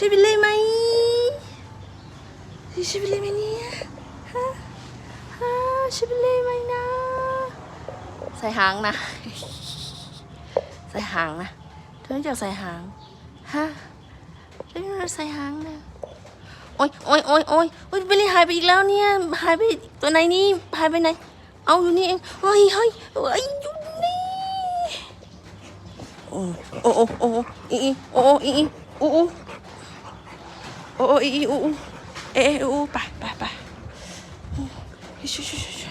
ใช่บิลลี่ไหมใช่บิลลี่ไหมเนี่ยฮะฮะใช่บิลลี่ไหมนะใส่หางนะ ใส่หางนะเธอจักใส่หางฮะเธอจักใส่หางนะโอ๊ยโอ๊ยโอ๊ยโอ๊ยโอ๊ยบิลลี่หายไปอีกแล้วเนี่ยหายไปตัวไหนนี่หายไปไหน เอาอยู่นี่เองเฮ้ยเฮ้ยเฮ้ยอยู่นี่โอ้โอ้โอ้โอ้อีอีโอ้อีอีโอ้ โอ้อีอูเอเอ๊ะอู้ไปไปไปชูชูชูชู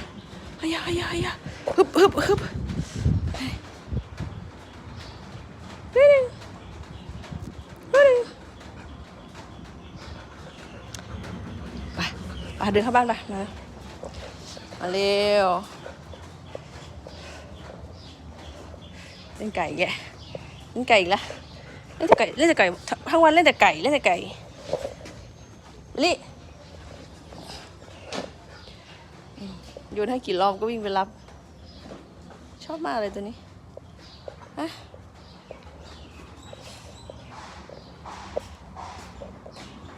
เฮียเฮียเฮียฮึบฮึบฮึบเฮ้ยเฮ้ยไปไปเดินเข้าบ้านไปมามาเร็วเล่นไก่แกเล่นไก่อีกล้วเล่นแต่ไก่เล่นแต่ไก่ทั้งวันเล่นแต่ไก่เล่นแต่ไก่ ลิโยนให้กี่รอบก็วิ่งไปรับ ชอบมากเลยตัวนี้ฮะ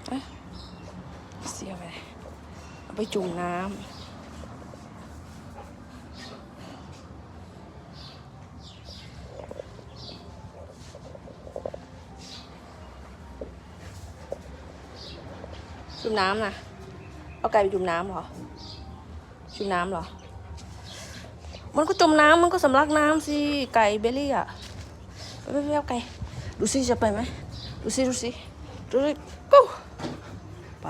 เอ๊ะเสียไปเอาไปจุ่มน้ำ จุ่มน้ำนะเอาไก่ไปจุ่มน้ำเหรอ จุ่มน้ำเหรอ มันก็จมน้ำมันก็สำลักน้ำสิ ไก่เบลลี่อะไปไปไปเอาไก่ ดูสิจะไปไหม ดูสิดูสิดูสิกูไป